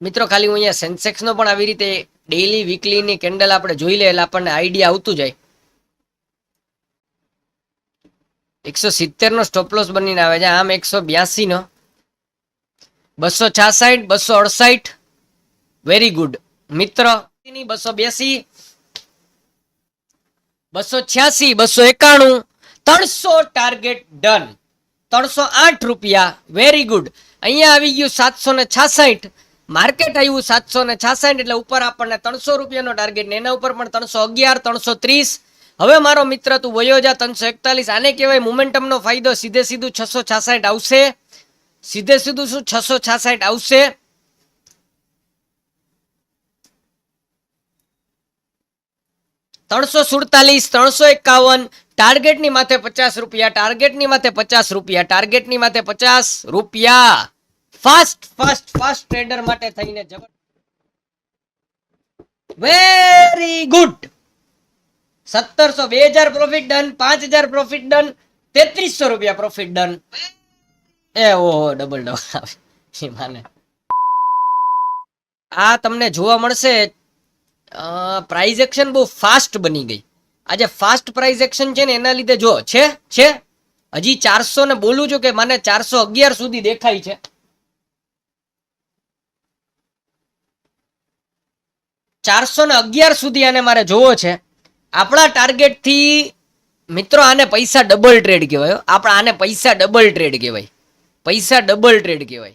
મિત્રો, ખાલી હું અહીંયા સેન્સેક્સનો પણ આવી રીતે ડેઈલી વીકલીની કેન્ડલ આપણે જોઈ લે એટલે આપણને આઈડિયા આવતું જાય. એકસો સિત્તેર નો સ્ટોપ બનીને આવે છે. આમ એકસો બ્યાસી નો. બસો છાસઠ, બસો અડસઠ. વેરી ગુડ મિત્ર બસો બ્યાસી, બસો છ્યાસી, બસો એકાણું, ત્રણસો ટાર્ગેટ ડન ત્રણસો આઠ રૂપિયા. વેરી ગુડ અહીંયા આવી ગયું સાતસો ને છાસઠ. માર્કેટ આવ્યું સાતસો ને છાસઠ, એટલે ઉપર આપણને ત્રણસો રૂપિયાનો ટાર્ગેટ ને એના ઉપર પણ ત્રણસો અગિયાર, ત્રણસો ત્રીસ. હવે મારો મિત્ર તું વયો જા ત્રણસો એકતાલીસ, આને કહેવાય મુમેન્ટમનો ફાયદો, સીધે સીધું છસો છાસઠ આવશે. સીધે સીધું શું? છસો છાસઠ આવશે. ત્રણસો સુડતાલીસ, ત્રણસો એકાવન ટાર્ગેટની માથે પચાસ રૂપિયા ટાર્ગેટની માથે પચાસ રૂપિયા ટાર્ગેટની માથે પચાસ રૂપિયા. ફાસ્ટ ફાસ્ટ ફાસ્ટ ટ્રેડર માટે થઈને જબર વેરી ગુડ સત્તરસો બે હજાર પ્રોફિટ ડન પાંચ હજાર પ્રોફિટ ડન તેત્રીસો રૂપિયા પ્રોફિટ ડન એ ઓહો ડબલ ડબલ આવે આ તમને જોવા મળશે પ્રાઇઝ એક્શન બહુ ફાસ્ટ બની ગઈ. આજે ફાસ્ટ પ્રાઇઝ એક્શન છે ને, એના લીધે જો, છે છે? હજી ચારસો ને બોલું છું કે મને ચારસો અગિયાર સુધી દેખાય છે. ચારસો ને અગિયાર સુધી આને મારે જોવો છે. આપણા ટાર્ગેટથી મિત્રો આને પૈસા ડબલ ટ્રેડ કહેવાય. આપણા આને પૈસા ડબલ ટ્રેડ કહેવાય. પૈસા ડબલ ટ્રેડ કહેવાય.